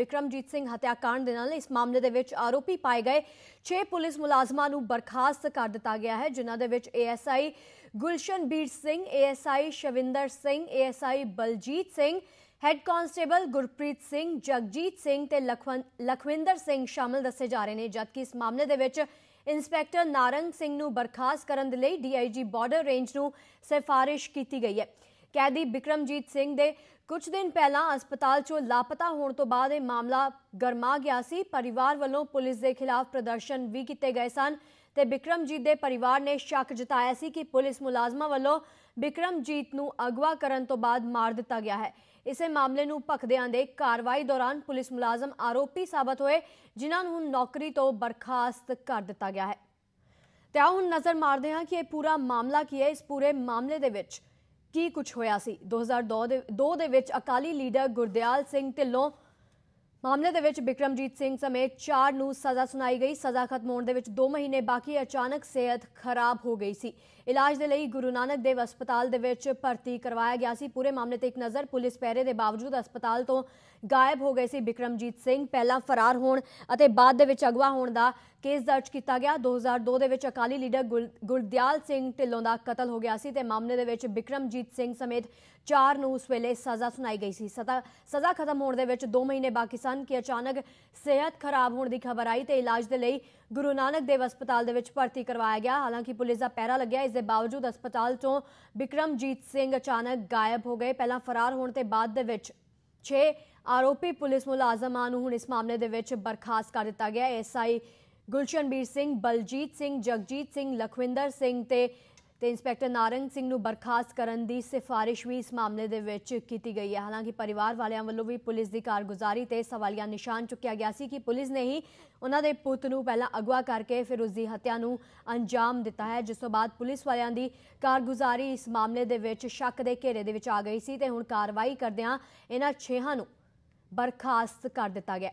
ਵਿਕਰਮਜੀਤ ਸਿੰਘ ਹੱਤਿਆਕਾਂਡ ਦੇ ਨਾਲ ਇਸ ਮਾਮਲੇ ਦੇ ਵਿੱਚ ਆਰੋਪੀ ਪਾਏ ਗਏ। 6 ਪੁਲਿਸ ਮੁਲਾਜ਼ਮਾਂ ਨੂੰ ਬਰਖਾਸਤ ਕਰ ਦਿੱਤਾ ਗਿਆ ਹੈ, ਜਿਨ੍ਹਾਂ ਦੇ ਵਿੱਚ ASI Gulshanbir Singh, ASI Shavinder Singh, ASI Baljit Singh, head constable Gurpreet Singh, Jagjit Singh ਤੇ ਲਖਵੰ- ਲਖਵਿੰਦਰ ਸਿੰਘ ਸ਼ਾਮਲ ਦੱਸੇ ਜਾ ਰਹੇ ਨੇ, ਜਦਕਿ ਇਸ ਮਾਮਲੇ ਦੇ ਵਿੱਚ ਇੰਸਪੈਕਟਰ ਨਾਰੰਗ ਸਿੰਘ ਨੂੰ ਬਰਖਾਸਤ ਕਰਨ ਦੇ ਲਈ ਡੀਆਈਜੀ ਬਾਰਡਰ ਰੇਂਜ ਨੂੰ ਸਿਫਾਰਿਸ਼ ਕੀਤੀ ਗਈ ਹੈ। ਕੈਦੀ ਬਿਕਰਮਜੀਤ ਸਿੰਘ ਦੇ ਕੁਝ ਦਿਨ ਪਹਿਲਾਂ ਹਸਪਤਾਲ 'ਚੋਂ ਲਾਪਤਾ ਹੋਣ ਤੋਂ ਬਾਅਦ ਇਹ ਮਾਮਲਾ ਗਰਮਾ ਗਿਆ ਸੀ। ਪਰਿਵਾਰ ਵੱਲੋਂ ਪੁਲਿਸ ਦੇ ਖਿਲਾਫ ਪ੍ਰਦਰਸ਼ਨ ਵੀ ਕੀਤੇ ਗਏ ਸਨ ਤੇ ਬਿਕਰਮਜੀਤ ਦੇ ਪਰਿਵਾਰ ਨੇ ਸ਼ੱਕ ਜਤਾਇਆ ਸੀ ਕਿ ਪੁਲਿਸ ਮੁਲਾਜ਼ਮਾਂ ਵੱਲੋਂ ਬਿਕਰਮਜੀਤ ਨੂੰ ਅਗਵਾ ਕਰਨ ਤੋਂ ਬਾਅਦ ਮਾਰ ਦਿੱਤਾ ਗਿਆ ਹੈ। ਇਸੇ ਮਾਮਲੇ ਨੂੰ ਭਖਦਿਆਂ ਦੇ ਕਾਰਵਾਈ ਦੌਰਾਨ ਪੁਲਿਸ ਮੁਲਾਜ਼ਮ ਆਰੋਪੀ ਸਾਬਤ ਹੋਏ, ਜਿਨ੍ਹਾਂ ਨੂੰ ਨੌਕਰੀ ਤੋਂ ਬਰਖਾਸਤ ਕਰ ਦਿੱਤਾ ਗਿਆ ਹੈ। ਤੇ ਆਓ ਹੁਣ ਨਜ਼ਰ ਮਾਰਦੇ ਹਾਂ ਕਿ ਇਹ ਪੂਰਾ ਮਾਮਲਾ ਕੀ ਹੈ। ਇਸ ਪੂਰੇ ਮਾਮਲੇ ਦੇ ਵਿੱਚ ਕੀ ਕੁਝ ਹੋਇਆ ਸੀ? 2002 ਦੇ 2 ਦੇ ਵਿੱਚ ਅਕਾਲੀ ਲੀਡਰ ਗੁਰਦਿਆਲ ਸਿੰਘ ਢਿੱਲੋਂ ਮਾਮਲੇ ਦੇ ਵਿੱਚ ਬਿਕਰਮਜੀਤ ਸਿੰਘ ਸਮੇਤ 4 ਨੂੰ ਸਜ਼ਾ ਸੁਣਾਈ ਗਈ। ਸਜ਼ਾ ਖਤਮ ਹੋਣ ਦੇ ਵਿੱਚ 2 ਮਹੀਨੇ ਬਾਕੀ ਅਚਾਨਕ ਸਿਹਤ ਖਰਾਬ ਹੋ ਗਈ ਸੀ। ਇਲਾਜ ਦੇ ਲਈ ਗੁਰੂ ਨਾਨਕ ਦੇਵ ਹਸਪਤਾਲ ਦੇ ਵਿੱਚ ਭਰਤੀ ਕਰਵਾਇਆ ਗਿਆ ਸੀ। ਪੂਰੇ ਮਾਮਲੇ ਤੇ ਇੱਕ ਨਜ਼ਰ ਪੁਲਿਸ ਪਹਿਰੇ ਦੇ ਬਾਵਜੂਦ ਹਸਪਤਾਲ ਤੋਂ ਗਾਇਬ ਹੋ ਗਏ ਸੀ ਬਿਕਰਮਜੀਤ ਸਿੰਘ। ਪਹਿਲਾਂ ਫਰਾਰ ਹੋਣ ਅਤੇ ਬਾਅਦ ਦੇ ਵਿੱਚ ਅਗਵਾ ਹੋਣ ਦਾ ਕੇਸ ਦਰਜ ਕੀਤਾ ਗਿਆ। 2002 ਦੇ ਵਿੱਚ ਅਕਾਲੀ ਲੀਡਰ ਗੁਲ- ਗੁਰਦਿਆਲ ਸਿੰਘ ਢਿੱਲੋਂ ਦਾ ਕਤਲ ਹੋ ਗਿਆ ਸੀ ਤੇ ਮਾਮਲੇ ਦੇ ਵਿੱਚ ਬਿਕਰਮਜੀਤ ਸਿੰਘ ਸਮੇਤ ਚਾਰ ਨੂੰ ਉਸ ਵੇਲੇ ਸਜ਼ਾ ਸੁਣਾਈ ਗਈ ਸੀ। ਸਜ਼ਾ ਖਤਮ ਹੋਣ ਦੇ ਵਿੱਚ 2 ਮਹੀਨੇ ਬਾਕੀ ਸਨ ਕਿ ਅਚਾਨਕ ਸਿਹਤ ਖਰਾਬ ਹੋਣ ਦੀ ਖਬਰ ਆਈ ਤੇ ਇਲਾਜ ਦੇ ਲਈ ਗੁਰੂ ਨਾਨਕ ਦੇਵ ਹਸਪਤਾਲ ਦੇ ਵਿੱਚ ਭਰਤੀ ਕਰਵਾਇਆ ਗਿਆ। ਹਾਲਾਂਕਿ ਪੁਲਿਸ ਦਾ ਪਹਿਰਾ ਲੱਗਿਆ। ਇਸ ਦੇ ਬਾਵਜੂਦ ਹਸਪਤਾਲ ਤੋਂ ਬਿਕਰਮਜੀਤ ਸਿੰਘ ਅਚਾਨਕ ਗਾਇਬ ਹੋ ਗਏ। ਪਹਿਲਾਂ ਫਰਾਰ ਹੋਣ ਤੇ ਬਾਅਦ ਦੇ ਵਿੱਚ 6 ਆਰੋਪੀ ਪੁਲਿਸ ਮੁਲਾਜ਼ਮਾਂ ਨੂੰ ਹੁਣ ਇਸ ਮਾਮਲੇ ਦੇ ਵਿੱਚ ਬਰਖਾਸਤ ਕਰ ਦਿੱਤਾ ਗਿਆ। ਐਸਆਈ ਗੁਲਸ਼ਨਬੀਰ ਸਿੰਘ, ਬਲਜੀਤ ਸਿੰਘ, ਜਗਜੀਤ ਸਿੰਘ, ਲਖਵਿੰਦਰ ਸਿੰਘ ਤੇ ਤੇ ਇੰਸਪੈਕਟਰ ਨਾਰੰਗ ਸਿੰਘ ਨੂੰ ਬਰਖਾਸਤ ਕਰਨ ਦੀ ਸਿਫਾਰਿਸ਼ ਵੀ ਇਸ ਮਾਮਲੇ ਦੇ ਵਿੱਚ ਕੀਤੀ ਗਈ ਹੈ। ਹਾਲਾਂਕਿ ਪਰਿਵਾਰ ਵਾਲਿਆਂ ਵੱਲੋਂ ਵੀ ਪੁਲਿਸ ਦੀ ਕਾਰਗੁਜ਼ਾਰੀ ਤੇ ਸਵਾਲੀਆ ਨਿਸ਼ਾਨ ਚੁੱਕਿਆ ਗਿਆ ਸੀ ਕਿ ਪੁਲਿਸ ਨੇ ਹੀ ਉਹਨਾਂ ਦੇ ਪੁੱਤ ਨੂੰ ਪਹਿਲਾਂ ਅਗਵਾ ਕਰਕੇ ਫਿਰ ਉਸ ਦੀ ਹੱਤਿਆ ਨੂੰ ਅੰਜਾਮ ਦਿੱਤਾ ਹੈ। ਜਿਸ ਤੋਂ ਬਾਅਦ ਪੁਲਿਸ ਵਾਲਿਆਂ ਦੀ ਕਾਰਗੁਜ਼ਾਰੀ ਇਸ ਮਾਮਲੇ ਦੇ ਵਿੱਚ ਸ਼ੱਕ ਦੇ ਘੇਰੇ ਦੇ ਵਿੱਚ ਆ ਗਈ ਸੀ ਤੇ ਹੁਣ ਕਾਰਵਾਈ ਕਰਦਿਆਂ ਇਹਨਾਂ ਛੇਹਾਂ ਨੂੰ ਬਰਖਾਸਤ ਕਰ ਦਿੱਤਾ ਗਿਆ